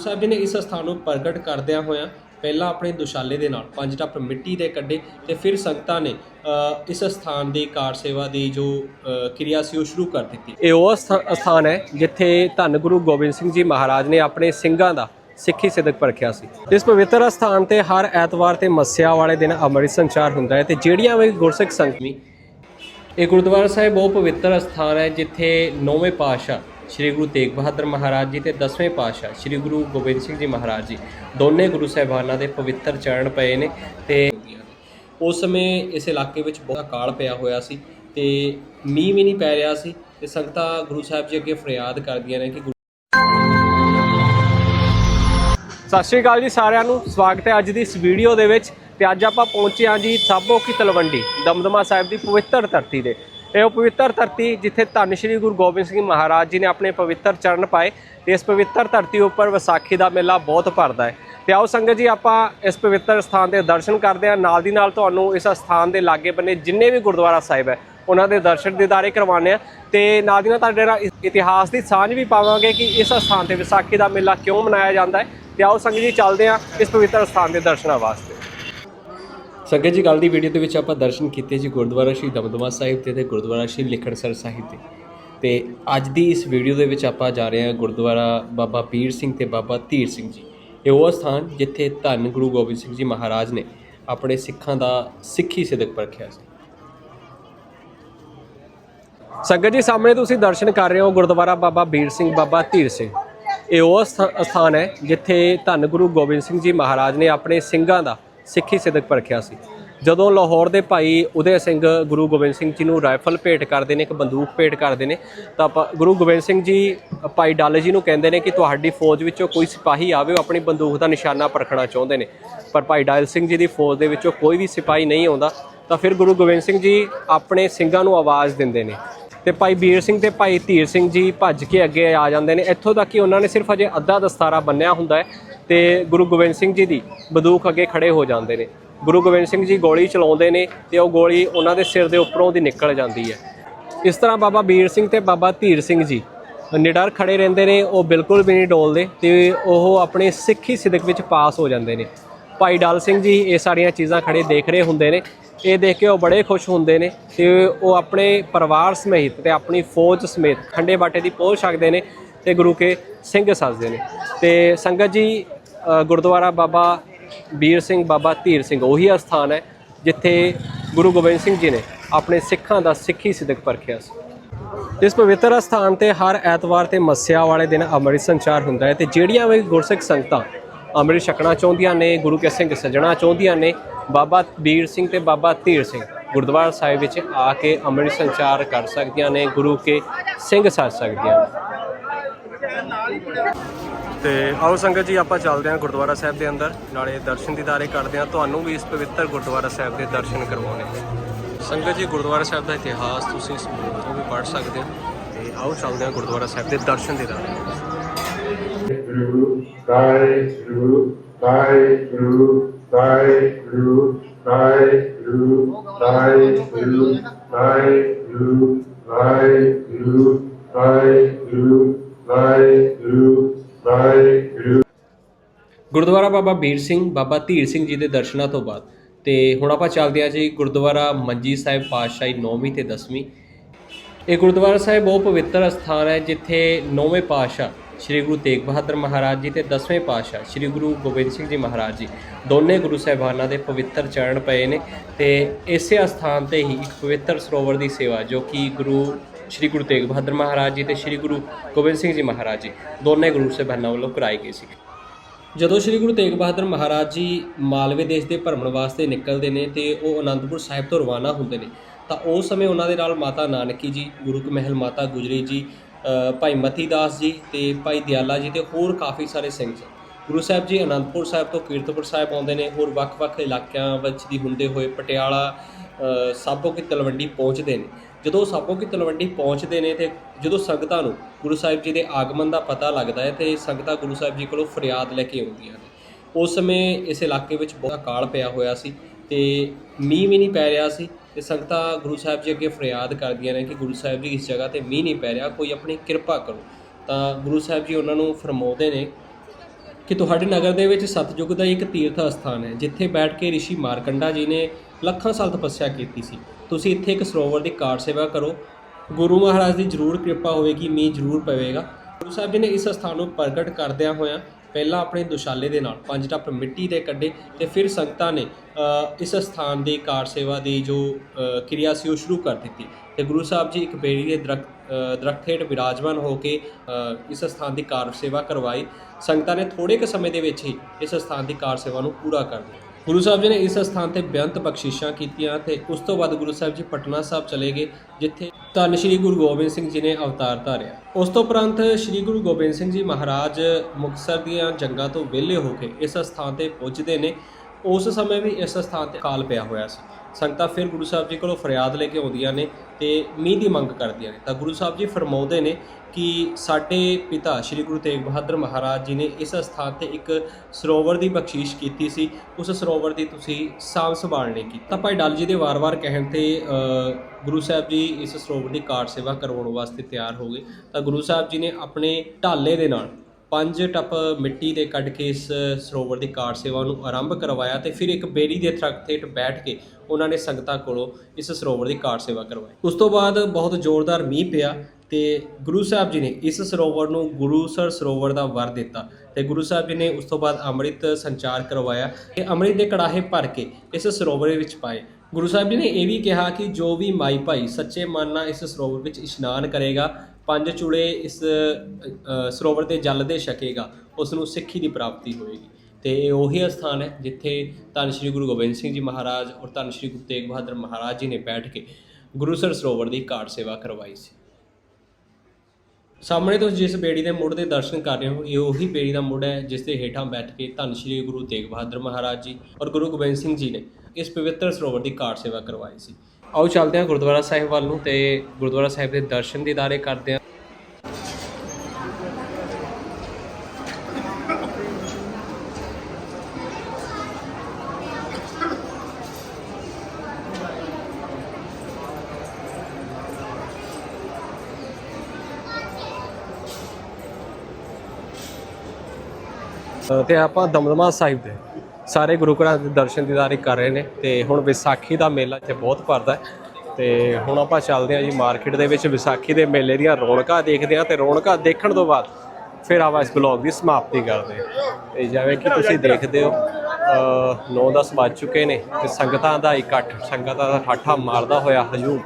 ਸਾਹਿਬ ਜੀ ਨੇ ਇਸ ਸਥਾਨ ਨੂੰ ਪ੍ਰਗਟ ਕਰਦਿਆਂ ਹੋਇਆਂ ਪਹਿਲਾਂ ਆਪਣੇ ਦੁਸ਼ਾਲੇ ਦੇ ਨਾਲ ਪੰਜ ਟੱਪ ਮਿੱਟੀ ਦੇ ਕੱਢੇ ਤੇ ਫਿਰ ਸੰਗਤਾਂ ਨੇ ਇਸ ਸਥਾਨ ਦੀ ਕਾਰ ਸੇਵਾ ਦੀ ਜੋ ਕਿਰਿਆ ਸੀ ਉਹ ਸ਼ੁਰੂ ਕਰ ਦਿੱਤੀ। ਇਹ ਉਹ ਸਥਾ- ਸਥਾਨ ਹੈ ਜਿੱਥੇ ਧੰਨ ਗੁਰੂ ਗੋਬਿੰਦ ਸਿੰਘ ਜੀ ਮਹਾਰਾਜ ਨੇ ਆਪਣੇ ਸਿੰਘਾਂ ਦਾ ਸਿੱਖੀ ਸਿਦਕ ਪਰਖਿਆ ਸੀ। ਇਸ ਪਵਿੱਤਰ ਸਥਾਨ ਤੇ ਹਰ ਐਤਵਾਰ ਤੇ ਮੱਸਿਆ ਵਾਲੇ ਦਿਨ ਅੰਮ੍ਰਿਤ ਸੰਚਾਰ ਹੁੰਦਾ ਹੈ ਤੇ ਜਿਹੜੀਆਂ ਵੀ ਗੁਰਸਿੱਖ ਸੰਗਤਾਂ ਇਹ ਗੁਰਦੁਆਰਾ ਸਾਹਿਬ ਬਹੁਤ ਪਵਿੱਤਰ ਸਥਾਨ ਹੈ ਜਿੱਥੇ ਨੌਵੇਂ ਪਾਤਸ਼ਾਹ ਸ੍ਰੀ ਗੁਰੂ ਤੇਗ ਬਹਾਦਰ ਮਹਾਰਾਜ ਜੀ ਤੇ ਦਸਵੇਂ ਪਾਤਸ਼ਾਹ ਸ੍ਰੀ ਗੁਰੂ ਗੋਬਿੰਦ ਸਿੰਘ ਜੀ ਮਹਾਰਾਜ ਜੀ। ਦੋਨੇ ਗੁਰੂ ਸਾਹਿਬਾਨਾਂ ਦੇ ਪਵਿੱਤਰ ਚਰਨ ਪਏ ਨੇ ਤੇ ਉਸ ਸਮੇਂ ਇਸ ਇਲਾਕੇ ਵਿੱਚ ਬਹੁਤ ਕਾਲ ਪਿਆ ਹੋਇਆ ਸੀ ਤੇ ਮੀਂਹ ਵੀ ਨਹੀਂ ਪੈ ਰਿਹਾ ਸੀ ਤੇ ਸੰਗਤਾਂ ਗੁਰੂ ਸਾਹਿਬ ਜੀ ਅੱਗੇ ਫਰਿਆਦ ਕਰਦੀਆਂ ਨੇ ਕਿ ਗੁਰੂ ਸਤਿ ਸ਼੍ਰੀ ਅਕਾਲ ਜੀ ਸਾਰਿਆਂ ਨੂੰ। ਸਵਾਗਤ ਹੈ ਅੱਜ ਦੀ ਇਸ ਵੀਡੀਓ ਦੇ ਵਿੱਚ ਤੇ ਅੱਜ ਆਪਾਂ ਪਹੁੰਚੇ ਹਾਂ ਜੀ ਸਾਬੋ ਕੀ ਤਲਵੰਡੀ, ਦਮਦਮਾ ਸਾਹਿਬ ਦੀ ਪਵਿੱਤਰ ਧਰਤੀ ਦੇ ਇਹ ਉਹ ਪਵਿੱਤਰ ਧਰਤੀ ਜਿੱਥੇ ਧੰਨ ਸ਼੍ਰੀ ਗੁਰੂ ਗੋਬਿੰਦ ਸਿੰਘ ਮਹਾਰਾਜ ਜੀ ਨੇ ਆਪਣੇ ਪਵਿੱਤਰ ਚਰਨ ਪਾਏ, ਤੇ ਇਸ ਪਵਿੱਤਰ ਧਰਤੀ ਉੱਪਰ ਵਿਸਾਖੀ ਦਾ ਮੇਲਾ ਬਹੁਤ ਭਰਦਾ ਹੈ। ਤੇ ਆਓ ਸੰਗਤ ਜੀ, ਆਪਾਂ ਇਸ ਪਵਿੱਤਰ ਸਥਾਨ ਦੇ ਦਰਸ਼ਨ ਕਰਦੇ ਹਾਂ। ਨਾਲ ਦੀ ਨਾਲ ਤੁਹਾਨੂੰ ਇਸ ਸਥਾਨ ਦੇ ਲਾਗੇ ਬੰਨੇ ਜਿੰਨੇ ਵੀ ਗੁਰਦੁਆਰਾ ਸਾਹਿਬ ਹੈ, ਉਹਨਾਂ ਦੇ ਦਰਸ਼ਨ ਦੀਦਾਰੇ ਕਰਵਾਉਂਦੇ ਆ ਤੇ ਨਾਲ ਦੀ ਨਾਲ ਤੁਹਾਡੇ ਨਾਲ ਇਤਿਹਾਸ ਦੀ ਸਾਂਝ ਵੀ ਪਾਵਾਂਗੇ ਕਿ ਇਸ ਸਥਾਨ ਤੇ ਵਿਸਾਖੀ ਦਾ ਮੇਲਾ ਕਿਉਂ ਮਨਾਇਆ ਜਾਂਦਾ ਹੈ। ਤੇ ਆਓ ਸੰਗਤ ਜੀ, ਚੱਲਦੇ ਹਾਂ ਇਸ ਪਵਿੱਤਰ ਸਥਾਨ ਦੇ ਦਰਸ਼ਨਾਂ ਵਾਸਤੇ। ਸੰਗਤ ਜੀ ਕੱਲ ਦੀ ਵੀਡੀਓ ਦੇ ਵਿੱਚ ਆਪਾਂ ਦਰਸ਼ਨ ਕੀਤੇ ਜੀ ਗੁਰਦੁਆਰਾ ਸ਼੍ਰੀ ਦਮਦਮਾ ਸਾਹਿਬ ਤੇ ਤੇ ਗੁਰਦੁਆਰਾ ਸ਼੍ਰੀ ਲਿਖਣਸਰ ਸਾਹਿਬ ਤੇ। ਤੇ ਅੱਜ ਦੀ ਇਸ ਵੀਡੀਓ ਦੇ ਵਿੱਚ ਆਪਾਂ ਜਾ ਰਹੇ ਹਾਂ ਗੁਰਦੁਆਰਾ ਬਾਬਾ ਪੀਰ ਸਿੰਘ ਤੇ ਬਾਬਾ ਧੀਰ ਸਿੰਘ ਜੀ। ਇਹ ਉਹ ਸਥਾਨ ਜਿੱਥੇ ਧੰਨ ਗੁਰੂ ਗੋਬਿੰਦ ਸਿੰਘ ਜੀ ਮਹਾਰਾਜ ਨੇ ਆਪਣੇ ਸਿੱਖਾਂ ਦਾ ਸਿੱਖੀ ਸਿਦਕ ਪਰਖਿਆ ਸੀ। ਸੰਗਤ ਜੀ ਸਾਹਮਣੇ ਤੁਸੀਂ ਦਰਸ਼ਨ ਕਰ ਰਹੇ ਹੋ ਗੁਰਦੁਆਰਾ ਬਾਬਾ ਵੀਰ ਸਿੰਘ, ਬਾਬਾ ਧੀਰ ਸਿੰਘ। ਇਹ ਉਹ ਸਥਾ- ਸਥਾਨ ਹੈ ਜਿੱਥੇ ਧੰਨ ਗੁਰੂ ਗੋਬਿੰਦ ਸਿੰਘ ਜੀ ਮਹਾਰਾਜ ਨੇ ਆਪਣੇ ਸਿੰਘਾਂ ਦਾ ਸਿੱਖੀ ਸਿਦਕ ਪਰਖਿਆ ਸੀ। ਜਦੋਂ ਲਾਹੌਰ ਦੇ ਭਾਈ ਉਦੈ ਸਿੰਘ ਗੁਰੂ ਗੋਬਿੰਦ ਸਿੰਘ ਜੀ ਨੂੰ ਰਾਈਫਲ ਭੇਟ ਕਰਦੇ ਨੇ, ਇੱਕ ਬੰਦੂਕ ਭੇਟ ਕਰਦੇ ਨੇ, ਤਾਂ ਪ- ਗੁਰੂ ਗੋਬਿੰਦ ਸਿੰਘ ਜੀ, ਭਾਈ ਡਾਲੇ ਜੀ ਨੂੰ ਕਹਿੰਦੇ ਨੇ ਕਿ ਤੁਹਾਡੀ ਫੌਜ ਵਿੱਚੋਂ ਕੋਈ ਸਿਪਾਹੀ ਆਵੇ, ਉਹ ਆਪਣੀ ਬੰਦੂਕ ਦਾ ਨਿਸ਼ਾਨਾ ਪਰਖਣਾ ਚਾਹੁੰਦੇ ਨੇ। ਪਰ ਭਾਈ ਡਾਲ ਸਿੰਘ ਜੀ ਦੀ ਫੌਜ ਦੇ ਵਿੱਚੋਂ ਕੋਈ ਵੀ ਸਿਪਾਹੀ ਨਹੀਂ ਆਉਂਦਾ, ਤਾਂ ਫਿਰ ਗੁਰੂ ਗੋਬਿੰਦ ਸਿੰਘ ਜੀ ਆਪਣੇ ਸਿੰਘਾਂ ਨੂੰ ਆਵਾਜ਼ ਦਿੰਦੇ ਨੇ। ਤੇ ਭਾਈ ਵੀਰ ਸਿੰਘ ਤੇ ਭਾਈ ਧੀਰ ਸਿੰਘ ਜੀ ਭੱਜ ਕੇ ਅੱਗੇ ਆ ਜਾਂਦੇ ਨੇ। ਇੱਥੋਂ ਤੱਕ ਕਿ ਉਹਨਾਂ ਨੇ ਸਿਰਫ ਅਜੇ ਅੱਧਾ ਦਸਤਾਰਾ ਬੰਨਿਆ ਹੁੰਦਾ ਹੈ ਤੇ ਗੁਰੂ ਗੋਬਿੰਦ ਸਿੰਘ ਜੀ ਦੀ ਬੰਦੂਕ ਅੱਗੇ ਖੜੇ ਹੋ ਜਾਂਦੇ ਨੇ। ਗੁਰੂ ਗੋਬਿੰਦ ਸਿੰਘ ਜੀ ਗੋਲੀ ਚਲਾਉਂਦੇ ਨੇ ਤੇ ਉਹ ਗੋਲੀ ਉਹਨਾਂ ਦੇ ਸਿਰ ਦੇ ਉੱਪਰੋਂ ਦੀ ਨਿਕਲ ਜਾਂਦੀ ਹੈ। ਇਸ ਤਰ੍ਹਾਂ ਬਾਬਾ ਵੀਰ ਸਿੰਘ ਤੇ ਬਾਬਾ ਧੀਰ ਸਿੰਘ ਜੀ ਨਿਡਰ ਖੜੇ ਰਹਿੰਦੇ ਨੇ, ਉਹ ਬਿਲਕੁਲ ਵੀ ਨਹੀਂ ਡੋਲਦੇ ਤੇ ਉਹ ਆਪਣੇ ਸਿੱਖੀ ਸਿਦਕ ਵਿੱਚ ਪਾਸ ਹੋ ਜਾਂਦੇ ਨੇ। ਭਾਈ ਡਾਲ ਸਿੰਘ ਜੀ ਇਹ ਸਾਰੀਆਂ ਚੀਜ਼ਾਂ ਖੜੇ ਦੇਖ ਰਹੇ ਹੁੰਦੇ ਨੇ। ਇਹ ਦੇਖ ਕੇ ਉਹ ਬੜੇ ਖੁਸ਼ ਹੁੰਦੇ ਨੇ ਤੇ ਉਹ ਆਪਣੇ ਪਰਿਵਾਰ ਸਮੇਤ ਤੇ ਆਪਣੀ ਫੌਜ ਸਮੇਤ ਖੰਡੇ ਬਾਟੇ ਦੀ ਪਹੁੰਚ ਸਕਦੇ ਨੇ ਤੇ ਗੁਰੂ ਕੇ ਸਿੰਘ ਸੱਜਦੇ ਨੇ। ਤੇ ਸੰਗਤ ਜੀ ਗੁਰਦੁਆਰਾ ਬਾਬਾ ਵੀਰ ਸਿੰਘ, ਬਾਬਾ ਧੀਰ ਸਿੰਘ ਉਹੀ ਅਸਥਾਨ ਹੈ ਜਿੱਥੇ ਗੁਰੂ ਗੋਬਿੰਦ ਸਿੰਘ ਜੀ ਨੇ ਆਪਣੇ ਸਿੱਖਾਂ ਦਾ ਸਿੱਖੀ ਸਿਦਕ ਪਰਖਿਆ ਸੀ। ਇਸ ਪਵਿੱਤਰ ਸਥਾਨ ਤੇ ਹਰ ਐਤਵਾਰ ਤੇ ਮੱਸਿਆ ਵਾਲੇ ਦਿਨ ਅੰਮ੍ਰਿਤ ਸੰਚਾਰ ਹੁੰਦਾ ਹੈ ਤੇ ਜਿਹੜੀਆਂ ਵੀ ਗੁਰਸਿੱਖ ਸੰਗਤਾਂ ਅੰਮ੍ਰਿਤ ਛਕਣਾ ਚਾਹੁੰਦੀਆਂ ਨੇ, ਗੁਰੂ ਕੇ ਸਿੰਘ ਸਜਣਾ ਚਾਹੁੰਦੀਆਂ ਨੇ, ਬਾਬਾ ਵੀਰ ਸਿੰਘ ਤੇ ਬਾਬਾ ਧੀਰ ਸਿੰਘ ਗੁਰਦੁਆਰਾ ਸਾਹਿਬ ਵਿੱਚ ਆ ਕੇ ਅੰਮ੍ਰਿਤ ਸੰਚਾਰ ਕਰ ਸਕਦੀਆਂ ਨੇ, ਗੁਰੂ ਕੇ ਸਿੰਘ ਸੱਜ ਸਕਦੀਆਂ ਨੇ। ਤੇ ਆਓ ਸੰਗਤ ਜੀ, ਆਪਾਂ ਚੱਲਦੇ ਹਾਂ ਗੁਰਦੁਆਰਾ ਸਾਹਿਬ ਦੇ ਅੰਦਰ, ਨਾਲੇ ਦਰਸ਼ਨ ਦੀਦਾਰੇ ਕਰਦੇ ਹਾਂ। ਤੁਹਾਨੂੰ ਵੀ ਇਸ ਪਵਿੱਤਰ ਗੁਰਦੁਆਰਾ ਸਾਹਿਬ ਦੇ ਦਰਸ਼ਨ ਕਰਵਾਉਣੇ ਸੰਗਤ ਜੀ, ਗੁਰਦੁਆਰਾ ਸਾਹਿਬ ਦਾ ਇਤਿਹਾਸ ਤੁਸੀਂ ਇਸ ਬੁੱਕ ਤੋਂ ਵੀ ਪੜ੍ਹ ਸਕਦੇ ਹੋ। ਤੇ ਆਓ ਚੱਲਦੇ ਹਾਂ ਗੁਰਦੁਆਰਾ ਸਾਹਿਬ ਦੇ ਦਰਸ਼ਨ ਦੀਦਾਰੇ। Guru, Sai Guru, Sai Guru, Sai Guru, Sai Guru, Sai Guru, Sai Guru, Sai Guru, Sai Guru, Sai Guru, Sai Guru. Gurdwara ਬਾਬਾ ਵੀਰ ਸਿੰਘ ਬਾਬਾ ਧੀਰ ਸਿੰਘ ਜੀ ਦੇ ਦਰਸ਼ਨਾਂ ਤੋਂ ਬਾਅਦ ਤੇ ਹੁਣ ਆਪਾਂ ਚੱਲਦੇ ਹਾਂ ਜੀ ਗੁਰਦੁਆਰਾ ਮੰਜੀ ਸਾਹਿਬ ਪਾਤਸ਼ਾਹੀ 9ਵੀਂ ਤੇ 10ਵੀਂ ਇਹ ਗੁਰਦੁਆਰਾ ਸਾਹਿਬ ਬਹੁਤ ਪਵਿੱਤਰ ਸਥਾਨ ਹੈ ਜਿੱਥੇ ਨੌਵੇਂ ਪਾਤਸ਼ਾਹ ਸ੍ਰੀ ਗੁਰੂ ਤੇਗ ਬਹਾਦਰ ਮਹਾਰਾਜ ਜੀ ਤੇ ਦਸਵੇਂ ਪਾਤਸ਼ਾਹ ਸ੍ਰੀ ਗੁਰੂ ਗੋਬਿੰਦ ਸਿੰਘ ਜੀ ਮਹਾਰਾਜ ਜੀ। ਦੋਨੇ ਗੁਰੂ ਸਾਹਿਬਾਨਾਂ ਦੇ ਪਵਿੱਤਰ ਚਰਨ ਪਏ ਨੇ ਤੇ ਇਸੇ ਅਸਥਾਨ ਤੇ ਹੀ ਇੱਕ ਪਵਿੱਤਰ ਸਰੋਵਰ ਦੀ ਸੇਵਾ ਜੋ ਕਿ ਗੁਰੂ ਸ੍ਰੀ ਗੁਰੂ ਤੇਗ ਬਹਾਦਰ ਮਹਾਰਾਜ ਜੀ ਤੇ ਸ੍ਰੀ ਗੁਰੂ ਗੋਬਿੰਦ ਸਿੰਘ ਜੀ ਮਹਾਰਾਜ ਜੀ, ਦੋਨੇ ਗੁਰੂ ਸਾਹਿਬਾਨਾਂ ਵੱਲੋਂ ਕਰਾਈ ਗਈ ਸੀ। ਜਦੋਂ ਸ੍ਰੀ ਗੁਰੂ ਤੇਗ ਬਹਾਦਰ ਮਹਾਰਾਜ ਜੀ ਮਾਲਵੇ ਦੇਸ਼ ਦੇ ਭਰਮਣ ਵਾਸਤੇ ਨਿਕਲਦੇ ਨੇ ਤੇ ਉਹ ਅਨੰਦਪੁਰ ਸਾਹਿਬ ਤੋਂ ਰਵਾਨਾ ਹੁੰਦੇ ਨੇ, ਤਾਂ ਉਸ ਸਮੇਂ ਉਹਨਾਂ ਦੇ ਨਾਲ ਮਾਤਾ ਨਾਨਕੀ ਜੀ, ਗੁਰੂ ਕੀ ਮਹਿਲ ਮਾਤਾ ਗੁਜਰੀ ਜੀ ਭਾਈ ਮਤੀ ਦਾਸ ਜੀ ਤੇ ਭਾਈ ਦਿਆਲਾ ਜੀ ਤੇ ਹੋਰ ਕਾਫੀ ਸਾਰੇ ਸਿੰਘ ਸਨ ਗੁਰੂ ਸਾਹਿਬ ਜੀ ਅਨੰਦਪੁਰ ਸਾਹਿਬ ਤੋਂ ਕੀਰਤਪੁਰ ਸਾਹਿਬ ਆਉਂਦੇ ਨੇ, ਹੋਰ ਵੱਖ-ਵੱਖ ਇਲਾਕਿਆਂ ਵਿੱਚ ਦੀ ਹੁੰਦੇ ਹੋਏ ਪਟਿਆਲਾ ਸਾਬੋ ਕੀ ਤਲਵੰਡੀ ਪਹੁੰਚਦੇ ਨੇ। ਜਦੋਂ ਸਾਬੋ ਕੀ ਤਲਵੰਡੀ ਪਹੁੰਚਦੇ ਨੇ ਤੇ ਜਦੋਂ ਸੰਗਤਾਂ ਨੂੰ ਗੁਰੂ ਸਾਹਿਬ ਜੀ ਦੇ ਆਗਮਨ ਦਾ ਪਤਾ ਲੱਗਦਾ ਹੈ ਤੇ ਸੰਗਤਾਂ ਗੁਰੂ ਸਾਹਿਬ ਜੀ ਕੋਲੋਂ ਫਰਿਆਦ ਲੈ ਕੇ ਆਉਂਦੀਆਂ ਨੇ। ਉਸ ਸਮੇਂ ਇਸ ਇਲਾਕੇ ਵਿੱਚ ਬਹੁਤ ਕਾਲ ਪਿਆ ਹੋਇਆ ਸੀ ਤੇ ਮੀਂਹ ਵੀ ਨਹੀਂ ਪੈ ਰਿਹਾ ਸੀ। ਤੇ ਸੰਗਤਾਂ ਗੁਰੂ ਸਾਹਿਬ ਜੀ ਅੱਗੇ ਫਰਿਆਦ ਕਰਦੀਆਂ ਨੇ ਕਿ ਗੁਰੂ ਸਾਹਿਬ ਜੀ ਇਸ ਜਗ੍ਹਾ ਤੇ ਮੀਂਹ ਨਹੀਂ ਪੈ ਰਿਹਾ, ਕੋਈ ਆਪਣੀ ਕਿਰਪਾ ਕਰੋ। ਤਾਂ ਗੁਰੂ ਸਾਹਿਬ ਜੀ ਉਹਨਾਂ ਨੂੰ ਫਰਮਾਉਂਦੇ ਨੇ ਕਿ ਤੁਹਾਡੇ ਨਗਰ ਦੇ ਵਿੱਚ ਸਤਜੁਗ ਦਾ ਇੱਕ ਤੀਰਥ ਅਸਥਾਨ ਹੈ, ਜਿੱਥੇ ਬੈਠ ਕੇ ਰਿਸ਼ੀ ਮਾਰਕੰਡਾ ਜੀ ਨੇ ਲੱਖਾਂ ਸਾਲ ਤਪੱਸਿਆ ਕੀਤੀ ਸੀ। ਤੁਸੀਂ ਇੱਥੇ ਇੱਕ ਸਰੋਵਰ ਦੀ ਕਾਰ ਸੇਵਾ ਕਰੋ। ਗੁਰੂ ਮਹਾਰਾਜ ਦੀ ਜ਼ਰੂਰ ਕਿਰਪਾ ਹੋਵੇਗੀ, ਮੀਂਹ ਜ਼ਰੂਰ ਪਵੇਗਾ। ਗੁਰੂ ਸਾਹਿਬ ਜੀ ਨੇ ਇਸ ਸਥਾਨ ਨੂੰ ਪ੍ਰਗਟ ਕਰਦਿਆਂ ਹੋਇਆਂ ਪਹਿਲਾਂ ਆਪਣੇ ਦੁਸ਼ਾਲੇ ਦੇ ਨਾਲ ਪੰਜ ਟੱਪ ਮਿੱਟੀ ਦੇ ਕੱਢੇ ਤੇ ਫਿਰ ਸੰਗਤਾਂ ਨੇ ਇਸ ਸਥਾਨ ਦੀ ਕਾਰ ਸੇਵਾ ਦੀ ਜੋ ਕਿਰਿਆ ਸੀ ਉਹ ਸ਼ੁਰੂ ਕਰ ਦਿੱਤੀ ਤੇ ਗੁਰੂ ਸਾਹਿਬ ਜੀ ਇੱਕ ਬੇੜੀ ਦੇ ਦਰਖਤ ਅ, ਦਰਖਤ ਹੇਠ ਵਿਰਾਜਮਾਨ ਹੋ ਕੇ ਇਸ ਸਥਾਨ ਦੀ ਕਾਰ ਸੇਵਾ ਕਰਵਾਈ। ਸੰਗਤਾਂ ਨੇ ਥੋੜੇ ਕੁ ਸਮੇਂ ਦੇ ਵਿੱਚ ਹੀ ਇਸ ਸਥਾਨ ਦੀ ਕਾਰ ਸੇਵਾ ਨੂੰ ਪੂਰਾ ਕਰ ਦਿੱਤਾ। ਗੁਰੂ ਸਾਹਿਬ ਜੀ ਨੇ ਇਸ ਸਥਾਨ ਤੇ ਬੇਅੰਤ ਬਖਸ਼ਿਸ਼ਾਂ ਕੀਤੀਆਂ ਤੇ ਉਸ ਤੋਂ ਬਾਅਦ ਗੁਰੂ ਸਾਹਿਬ ਜੀ ਪਟਨਾ ਸਾਹਿਬ ਚਲੇ ਗਏ ਜਿੱਥੇ ਧੰਨ ਸ਼੍ਰੀ ਗੁਰੂ ਗੋਬਿੰਦ ਸਿੰਘ ਜੀ ਨੇ ਅਵਤਾਰ ਧਾਰਿਆ। ਉਸ ਤੋਂ ਉਪਰੰਤ ਸ਼੍ਰੀ ਗੁਰੂ ਗੋਬਿੰਦ ਸਿੰਘ ਜੀ ਮਹਾਰਾਜ ਮੁਕਤਸਰ ਦੀਆਂ ਜੰਗਾਂ ਤੋਂ ਵਿਹਲੇ ਹੋ ਕੇ ਇਸ ਸਥਾਨ ਤੇ ਪੁੱਜਦੇ ਨੇ। ਉਸ ਸਮੇਂ ਵੀ ਇਸ ਸਥਾਨ ਤੇ ਕਾਲ ਪਿਆ ਹੋਇਆ ਸੀ। ਸੰਗਤਾਂ ਫਿਰ ਗੁਰੂ ਸਾਹਿਬ ਜੀ ਕੋਲੋਂ ਫਰਿਆਦ ਲੈ ਕੇ ਆਉਂਦੀਆਂ ਨੇ ਤੇ ਮੀਂਹ ਦੀ ਮੰਗ ਕਰਦੀਆਂ ਨੇ। ਤਾਂ ਗੁਰੂ ਸਾਹਿਬ ਜੀ ਫਰਮਾਉਂਦੇ ਨੇ ਕਿ ਸਾਡੇ ਪਿਤਾ ਸ੍ਰੀ ਗੁਰੂ ਤੇਗ ਬਹਾਦਰ ਮਹਾਰਾਜ ਜੀ ਨੇ ਇਸ ਸਥਾਨ ਤੇ ਇੱਕ ਸਰੋਵਰ ਦੀ ਬਖਸ਼ੀਸ਼ ਕੀਤੀ ਸੀ। ਉਸ ਸਰੋਵਰ ਦੀ ਤੁਸੀਂ ਸਾਂਭ ਸੰਭਾਲ ਨਹੀਂ ਕੀਤੀ। ਤਾਂ ਭਾਈ ਡਾਲ ਜੀ ਦੇ ਵਾਰ-ਵਾਰ ਕਹਿਣ ਤੇ ਗੁਰੂ ਸਾਹਿਬ ਜੀ ਇਸ ਸਰੋਵਰ ਦੀ ਕਾਰ ਸੇਵਾ ਕਰਵਾਉਣ ਵਾਸਤੇ ਤਿਆਰ ਹੋ ਗਏ। ਤਾਂ ਗੁਰੂ ਸਾਹਿਬ ਜੀ ਨੇ ਆਪਣੇ ਢਾਲੇ ਦੇ ਨਾਲ ਪੰਜ ਟੱਪ ਮਿੱਟੀ ਦੇ ਕੱਢ ਕੇ ਇਸ ਸਰੋਵਰ ਦੀ ਕਾਰ ਸੇਵਾ ਨੂੰ ਆਰੰਭ ਕਰਵਾਇਆ ਤੇ ਫਿਰ ਇੱਕ ਬੇਰੀ ਦੇ ਦਰਖਤ ਹੇਠ ਬੈਠ ਕੇ ਉਹਨਾਂ ਨੇ ਸੰਗਤਾਂ ਕੋਲੋਂ ਇਸ ਸਰੋਵਰ ਦੀ ਕਾਰ ਸੇਵਾ ਕਰਵਾਈ। ਉਸ ਤੋਂ ਬਾਅਦ ਬਹੁਤ ਜ਼ੋਰਦਾਰ ਮੀਂਹ ਪਿਆ ਤੇ ਗੁਰੂ ਸਾਹਿਬ ਜੀ ਨੇ ਇਸ ਸਰੋਵਰ ਨੂੰ ਗੁਰੂਸਰ ਸਰੋਵਰ ਦਾ ਵਰ ਦਿੱਤਾ ਤੇ ਗੁਰੂ ਸਾਹਿਬ ਜੀ ਨੇ ਉਸ ਤੋਂ ਬਾਅਦ ਅੰਮ੍ਰਿਤ ਸੰਚਾਰ ਕਰਵਾਇਆ ਤੇ ਅੰਮ੍ਰਿਤ ਦੇ ਕੜਾਹੇ ਭਰ ਕੇ ਇਸ ਸਰੋਵਰ ਵਿੱਚ ਪਾਏ। ਗੁਰੂ ਸਾਹਿਬ ਜੀ ਨੇ ਇਹ ਵੀ ਕਿਹਾ ਕਿ ਜੋ ਵੀ ਮਾਈ ਭਾਈ ਸੱਚੇ ਮਨ ਨਾਲ ਇਸ ਸਰੋਵਰ ਵਿੱਚ ਇਸ਼ਨਾਨ ਕਰੇਗਾ, ਪੰਜ ਚੂੜੇ ਇਸ ਸਰੋਵਰ ਦੇ ਜਲ ਦੇ ਛਕੇਗਾ, ਉਸ ਨੂੰ ਸਿੱਖੀ ਦੀ ਪ੍ਰਾਪਤੀ ਹੋਏਗੀ। ਤੇ ਇਹ ਉਹੀ ਸਥਾਨ ਹੈ ਜਿੱਥੇ ਧੰਨ ਸ਼੍ਰੀ ਗੁਰੂ ਗੋਬਿੰਦ ਸਿੰਘ ਜੀ ਮਹਾਰਾਜ ਔਰ ਧੰਨ ਸ਼੍ਰੀ ਗੁਰੂ ਤੇਗ ਬਹਾਦਰ ਮਹਾਰਾਜ ਜੀ ਨੇ ਬੈਠ ਕੇ ਗੁਰੂਸਰ ਸਰੋਵਰ ਦੀ ਘਾਟ ਸੇਵਾ ਕਰਵਾਈ ਸੀ। ਸਾਹਮਣੇ ਤੁਸੀਂ ਜਿਸ ਬੇੜੀ ਦੇ ਮੁੱਢ ਦੇ ਦਰਸ਼ਨ ਕਰ ਰਹੇ ਹੋ, ਇਹ ਉਹੀ ਬੇੜੀ ਦਾ ਮੁੱਢ ਹੈ, ਜਿਸ ਦੇ ਹੇਠਾਂ ਬੈਠ ਕੇ ਧੰਨ ਸ਼੍ਰੀ ਗੁਰੂ ਤੇਗ ਬਹਾਦਰ ਮਹਾਰਾਜ ਜੀ ਔਰ ਗੁਰੂ ਗੋਬਿੰਦ ਸਿੰਘ ਜੀ ਨੇ ਇਸ ਪਵਿੱਤਰ ਸਰੋਵਰ ਦੀ ਕਾਰ ਸੇਵਾ ਕਰਵਾਈ ਸੀ। ਆਓ ਚੱਲਦੇ ਹਾਂ ਗੁਰਦੁਆਰਾ ਸਾਹਿਬ ਵੱਲ ਨੂੰ ਤੇ ਗੁਰਦੁਆਰਾ ਸਾਹਿਬ ਦੇ ਦਰਸ਼ਨ ਦੀਦਾਰੇ ਕਰਦੇ ਹਾਂ। ਤੇ ਆਪਾਂ ਦਮਦਮਾ ਸਾਹਿਬ ਦੇ ਸਾਰੇ ਗੁਰੂ ਘਰਾਂ ਦੇ ਦਰਸ਼ਨ ਦੀਦਾਰੇ ਕਰ ਰਹੇ ਨੇ ਤੇ ਹੁਣ ਵਿਸਾਖੀ ਦਾ ਮੇਲਾ ਇੱਥੇ ਬਹੁਤ ਭਰਦਾ ਹੈ। ਤੇ ਹੁਣ ਆਪਾਂ ਚੱਲਦੇ ਹਾਂ ਜੀ ਮਾਰਕੀਟ ਦੇ ਵਿੱਚ ਵਿਸਾਖੀ ਦੇ ਮੇਲੇ ਦੀਆਂ ਰੌਣਕਾਂ ਦੇਖਦੇ ਹਾਂ ਤੇ ਰੌਣਕਾਂ ਦੇਖਣ ਤੋਂ ਬਾਅਦ ਫਿਰ ਆਪਾਂ ਇਸ ਬਲੌਗ ਦੀ ਸਮਾਪਤੀ ਕਰਦੇ ਹਾਂ। ਤੇ ਜਿਵੇਂ ਕਿ ਤੁਸੀਂ ਦੇਖਦੇ ਹੋ 9-10 ਵੱਜ ਚੁੱਕੇ ਨੇ ਤੇ ਸੰਗਤਾਂ ਦਾ ਇਕੱਠ, ਸੰਗਤਾਂ ਦਾ ਠਾਠਾ ਮਾਰਦਾ ਹੋਇਆ ਹਜੂਮ।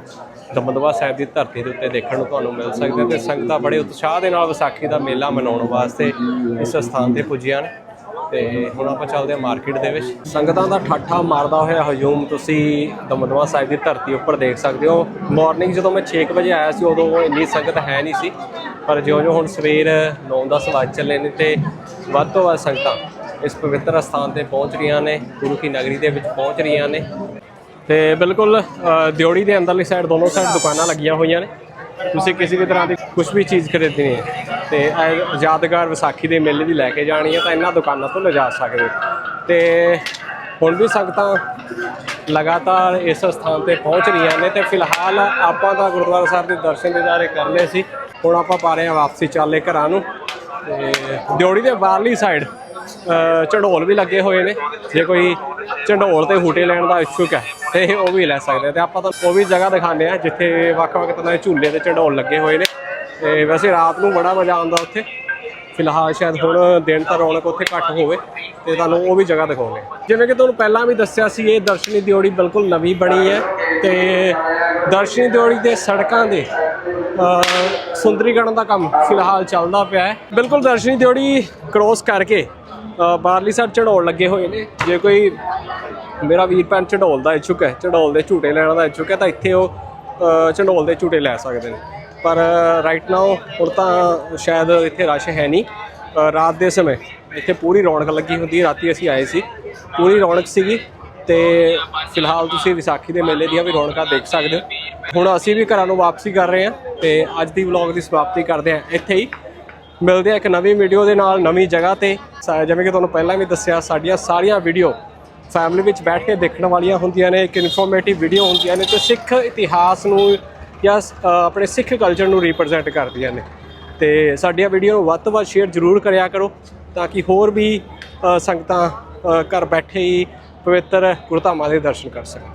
ਦਮਦਮਾ ਸਾਹਿਬ ਦੀ ਧਰਤੀ ਦੇ ਉੱਤੇ ਦੇਖਣ ਨੂੰ ਤੁਹਾਨੂੰ ਮਿਲ ਸਕਦੇ ਤੇ ਸੰਗਤਾਂ ਬੜੇ ਉਤਸ਼ਾਹ ਦੇ ਨਾਲ ਵਿਸਾਖੀ ਦਾ ਮੇਲਾ ਮਨਾਉਣ ਵਾਸਤੇ ਇਸ ਸਥਾਨ ਤੇ ਪੁੱਜੀਆਂ ਨੇ। ਤੇ ਹੁਣ ਆਪਾਂ ਚੱਲਦੇ ਹਾਂ ਮਾਰਕੀਟ ਦੇ ਵਿੱਚ। ਸੰਗਤਾਂ ਦਾ ਠਾਠਾ ਮਾਰਦਾ ਹੋਇਆ ਹਜੂਮ ਤੁਸੀਂ ਦਮਦਮਾ ਸਾਹਿਬ ਦੀ ਧਰਤੀ ਉੱਪਰ ਦੇਖ ਸਕਦੇ ਹੋ। ਮਾਰਨਿੰਗ ਜਦੋਂ ਮੈਂ 6 ਵਜੇ ਆਇਆ ਸੀ, ਉਦੋਂ ਇੰਨੀ ਸੰਗਤ ਹੈ ਨਹੀਂ ਸੀ। ਪਰ ਜਿਉਂ-ਜਿਉਂ ਹੁਣ ਸਵੇਰ 9-10 ਵੱਜ ਚੱਲੇ ਨੇ ਤੇ ਵੱਧ ਤੋਂ ਵੱਧ ਸੰਗਤਾਂ ਇਸ ਪਵਿੱਤਰ ਸਥਾਨ ਤੇ ਪਹੁੰਚ ਰਹੀਆਂ ਨੇ, ਗੁਰੂ ਕੀ ਨਗਰੀ ਦੇ ਵਿੱਚ ਪਹੁੰਚ ਰਹੀਆਂ ਨੇ। ਤੇ ਬਿਲਕੁਲ ਅ, ਦਿਉੜੀ ਦੇ ਅੰਦਰਲੀ ਸਾਈਡ ਦੋਨੋਂ ਸਾਈਡ ਦੁਕਾਨਾਂ ਲੱਗੀਆਂ ਹੋਈਆਂ ਨੇ। ਤੁਸੀਂ ਕਿਸੇ ਵੀ ਤਰ੍ਹਾਂ ਦੀ ਕੁਝ ਵੀ ਚੀਜ਼ ਖਰੀਦਣੀ ਹੈ ਤੇ ਯਾਦਗਾਰ ਵਿਸਾਖੀ ਦੇ ਮੇਲੇ ਦੀ ਲੈ ਕੇ ਜਾਣੀ ਹੈ ਤਾਂ ਇਹਨਾਂ ਦੁਕਾਨਾਂ ਤੋਂ ਲਿਜਾ ਸਕਦੇ ਹੋ। ਤੇ ਹੁਣ ਵੀ ਸੰਗਤਾਂ ਲਗਾਤਾਰ ਇਸ ਸਥਾਨ ਤੇ ਪਹੁੰਚ ਰਹੀਆਂ ਨੇ ਤੇ ਫਿਲਹਾਲ ਆਪਾਂ ਤਾਂ ਗੁਰਦੁਆਰਾ ਸਾਹਿਬ ਦੇ ਦਰਸ਼ਨ ਦਿਦਾਰੇ ਕਰ ਲਏ ਸੀ। ਹੁਣ ਆਪਾਂ ਪਾ ਰਹੇ ਹਾਂ ਵਾਪਸੀ ਚਾਲੇ ਘਰਾਂ ਨੂੰ ਤੇ ਦਿਉੜੀ ਦੇ ਬਾਹਰਲੀ ਸਾਈਡ ਝੰਡੋਲ ਵੀ ਲੱਗੇ ਹੋਏ ਨੇ। ਜੇ ਕੋਈ ਝੰਡੋਲ ਤੇ ਹੂਟੇ ਲੈਣ ਦਾ ਇੱਛੁਕ ਹੈ, ਤੇ ਉਹ ਵੀ ਲੈ ਸਕਦੇ ਆ। ਤੇ ਆਪਾਂ ਤਾਂ ਉਹ ਵੀ ਜਗ੍ਹਾ ਦਿਖਾਉਂਦੇ ਆ, ਜਿੱਥੇ ਵੱਖ-ਵੱਖ ਤਰ੍ਹਾਂ ਦੇ ਝੂਲੇ ਤੇ ਝੰਡੋਲ ਲੱਗੇ ਹੋਏ ਨੇ। ਤੇ ਵੈਸੇ ਰਾਤ ਨੂੰ ਬੜਾ ਮਜ਼ਾ ਆਉਂਦਾ ਉੱਥੇ। ਫਿਲਹਾਲ ਸ਼ਾਇਦ ਹੁਣ ਦਿਨ ਤਾਂ ਰੌਣਕ ਉੱਥੇ ਘੱਟ ਹੋਵੇ, ਤੇ ਤੁਹਾਨੂੰ ਉਹ ਵੀ ਜਗ੍ਹਾ ਦਿਖਾਉਂਦੇ ਜਿਵੇਂ ਕਿ ਤੁਹਾਨੂੰ ਪਹਿਲਾਂ ਵੀ ਦੱਸਿਆ ਸੀ, ਇਹ ਦਰਸ਼ਨੀ ਦਿਉੜੀ ਬਿਲਕੁਲ ਨਵੀਂ ਬਣੀ ਹੈ, ਤੇ ਦਰਸ਼ਨੀ ਦਿਉੜੀ ਦੇ ਸੜਕਾਂ ਦੇ ਸੁੰਦਰੀਕਰਨ ਦਾ ਕੰਮ ਫਿਲਹਾਲ ਚੱਲਦਾ ਪਿਆ ਹੈ। ਬਿਲਕੁਲ ਦਰਸ਼ਨੀ ਦਿਓੜੀ ਕ੍ਰੋਸ ਕਰਕੇ ਅ, ਬਾਹਰਲੀ ਸਾਈਡ ਚੜਾਉਣ ਲੱਗੇ ਹੋਏ ਨੇ। ਜੇ ਕੋਈ ਮੇਰਾ ਵੀਰ ਭੈਣ ਚੜੋਲ ਦਾ ਇੱਛੁਕ ਹੈ ਚੜੋਲ ਦੇ ਝੂਟੇ ਲੈਣ ਦਾ ਇੱਛੁਕ ਹੈ ਤਾਂ ਇੱਥੇ ਉਹ ਅ, ਦੇ ਝੂਟੇ ਲੈ ਸਕਦੇ ਨੇ। ਪਰ ਰਾਈਟ ਨਾਓ ਹੁਣ ਤਾਂ ਸ਼ਾਇਦ ਇੱਥੇ ਰਸ਼ ਹੈ ਨਹੀਂ। ਰਾਤ ਦੇ ਸਮੇਂ ਇੱਥੇ ਪੂਰੀ ਰੌਣਕ ਲੱਗੀ ਹੁੰਦੀ ਰਾਤੀ ਅਸੀਂ ਆਏ ਸੀ। ਪੂਰੀ ਰੌਣਕ ਸੀਗੀ ਤੇ ਫਿਲਹਾਲ ਤੁਸੀਂ ਵਿਸਾਖੀ ਦੇ ਮੇਲੇ ਦੀਆਂ ਵੀ ਰੌਣਕਾਂ ਦੇਖ ਸਕਦੇ ਹੋ। ਹੁਣ ਅਸੀਂ ਵੀ ਘਰਾਂ ਨੂੰ ਵਾਪਸੀ ਕਰ ਰਹੇ ਹਾਂ ਤੇ ਅੱਜ ਦੀ ਵਲੌਗ ਦੀ ਸਮਾਪਤੀ ਕਰਦੇ ਹਾਂ ਇੱਥੇ ਹੀ। ਮਿਲਦੇ ਆ ਇੱਕ ਨਵੀਂ ਵੀਡੀਓ ਦੇ ਨਾਲ, ਨਵੀਂ ਜਗ੍ਹਾ ਤੇ। ਸਾ- ਜਿਵੇਂ ਕਿ ਤੁਹਾਨੂੰ ਪਹਿਲਾਂ ਵੀ ਦੱਸਿਆ, ਸਾਡੀਆਂ ਸਾਰੀਆਂ ਵੀਡੀਓ ਫੈਮਿਲੀ ਵਿੱਚ ਬੈਠ ਕੇ ਦੇਖਣ ਵਾਲੀਆਂ ਹੁੰਦੀਆਂ ਨੇ, ਇੱਕ ਇਨਫੋਰਮੇਟਿਵ ਵੀਡੀਓ ਹੁੰਦੀਆਂ ਨੇ ਤੇ ਸਿੱਖ ਇਤਿਹਾਸ ਨੂੰ ਜਾਂ ਆਪਣੇ ਸਿੱਖ ਕਲਚਰ ਨੂੰ ਰਿਪਰੈਜ਼ੈਂਟ ਕਰਦੀਆਂ ਨੇ। ਤੇ ਸਾਡੀਆਂ ਵੀਡੀਓ ਨੂੰ ਵੱਧ ਤੋਂ ਵੱਧ ਸ਼ੇਅਰ ਜ਼ਰੂਰ ਕਰਿਆ ਕਰੋ ਤਾਂ ਕਿ ਹੋਰ ਵੀ ਸੰਗਤਾਂ ਘਰ ਬੈਠੇ ਹੀ ਪਵਿੱਤਰ ਗੁਰਧਾਮਾਂ ਦੇ ਦਰਸ਼ਨ ਕਰ ਸਕਣ।